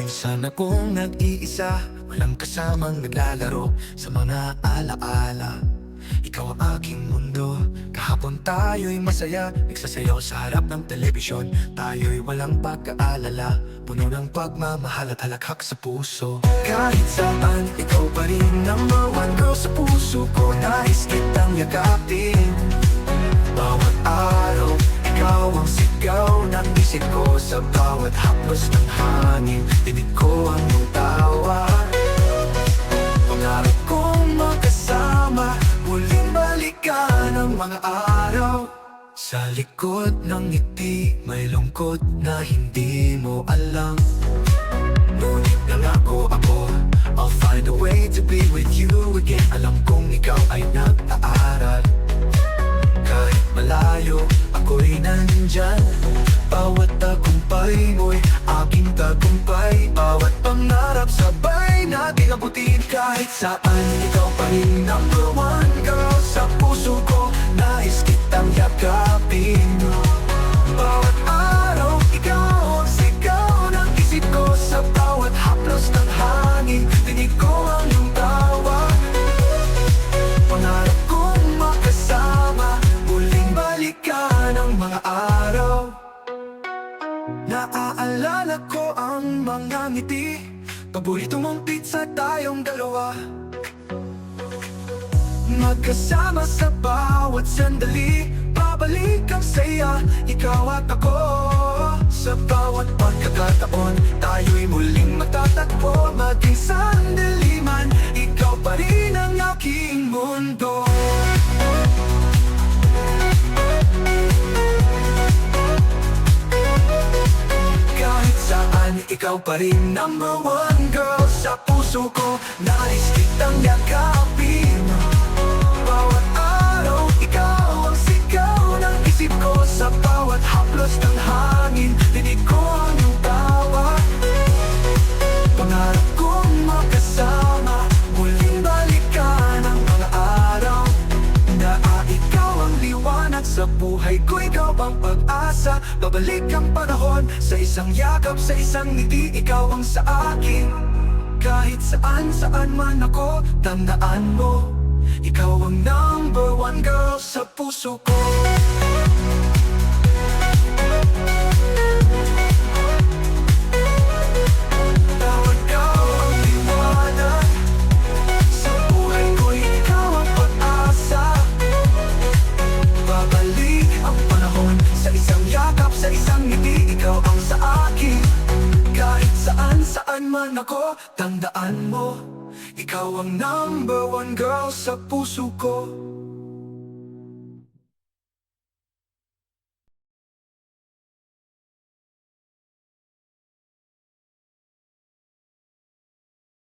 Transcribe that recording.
Minsan akong nag-iisa Walang kasamang naglalaro Sa mga alaala. Ikaw ang aking mundo Kahapon tayo'y masaya. Nagsasayaw sa harap ng telebisyon Tayo'y walang pagkaalala Puno ng pagmamahal at halakhak sa puso. Kahit saan, ikaw pa rin Number one girl sa puso ko. Nais kitang yakapin isip ko Sa bawat haplos ng hangin Dinig ko ang iyong tawa Pangarap kong makasama Muling balikan ang mga araw. Sa likod ng ngiti May lungkot na hindi mo alam. Ngunit nangako ako I'll find a way to be with you again. Alam kong ikaw Kahit saan, ikaw pa rin number one girl. Sa puso ko, nais kitang yakapin. Bawat araw, ikaw ang sigaw ng isip ko. Sa bawat haplos ng hangin Dinig ko ang iyong tawa Pangarap kong makasama Muling balikan ang mga araw. Naaalala ko ang mga ngiti Paborito mong pizza tayong dalawa. Magkasama sa bawat sandali. Babalik ang saya, ikaw at ako. Sa bawat pagkakataon Tayo'y muling matatagpo. Maging sandali man Ikaw pa rin ang aking mundo. Kahit saan, ikaw pa rin number one puso ko, nais kitang yakapin. Bawat araw, ikaw ang sigaw ng isip ko Sa bawat haplos ng hangin, dinig ko ang iyong tawa Pangarap kong makasama Muling balikan ang mga araw. Na ah, ikaw ang liwanag sa buhay ko Ikaw ang pag-asa. Babalik ang panahon Sa isang yakap, sa isang ngiti Ikaw ang sa akin Kahit saan, saan man ako Tandaan mo Ikaw ang number one girl sa puso ko man ako Tandaan mo Ikaw ang number one girl sa puso ko